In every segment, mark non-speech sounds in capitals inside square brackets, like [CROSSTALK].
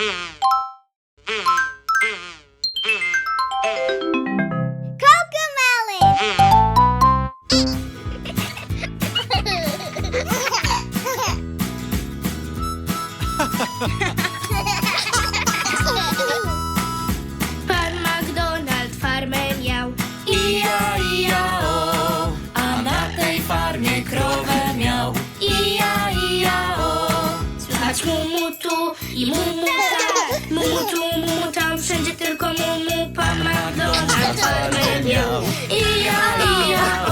Pan [LAUGHS] [LAUGHS] Słychać mu mu tu i mu mu tam. Mu mu tu, mu mu tam. Wszędzie tylko mu mu Pan McDonald farmę miał? Ija, ija, o.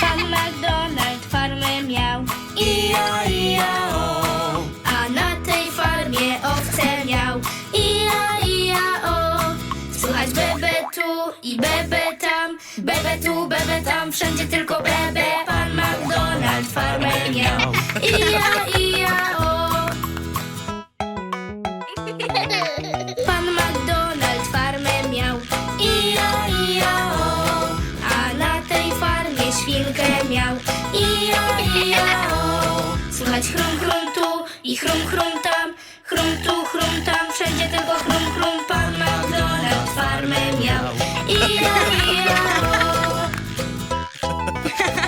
Pan McDonald farmę miał. Ija, ija, o, A na tej farmie owce miał. Ija, ija, o. Słuchać bebe tu i bebe tam. Bebe tu, bebe tam. Wszędzie tylko bebe Ija, ija, o Słychać chrum, chrum tu i chrum, chrum tam. Chrum tu, chrum tam Wszędzie tylko chrum, chrum Pan McDonald farmę miał. O [LAUGHS]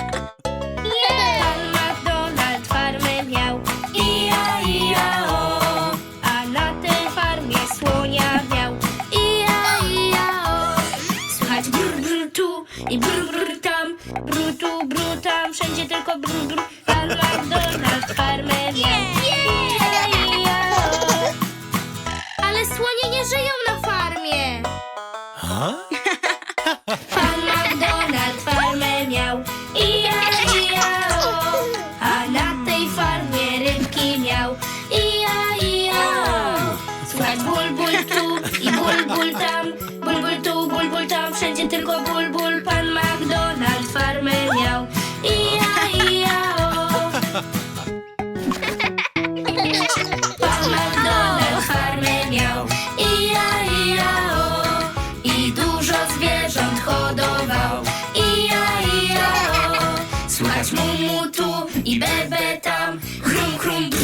brud, tam wszędzie tylko brud, brud. Pan McDonald, Farmer, yeah. yeah. Ale słonie nie żyją na farmie. Huh? Pan McDonald farmę miał i ja, i ja, o. A na tej farmie rybki miał i ja, i ja, o. Słychać bul, bul tu i bul, bul tam, bul, bul tu, bul, bul tam, wszędzie tylko bul, bul, pa. Słychać mumu tu i bebe tam Chrum, chrum, brum.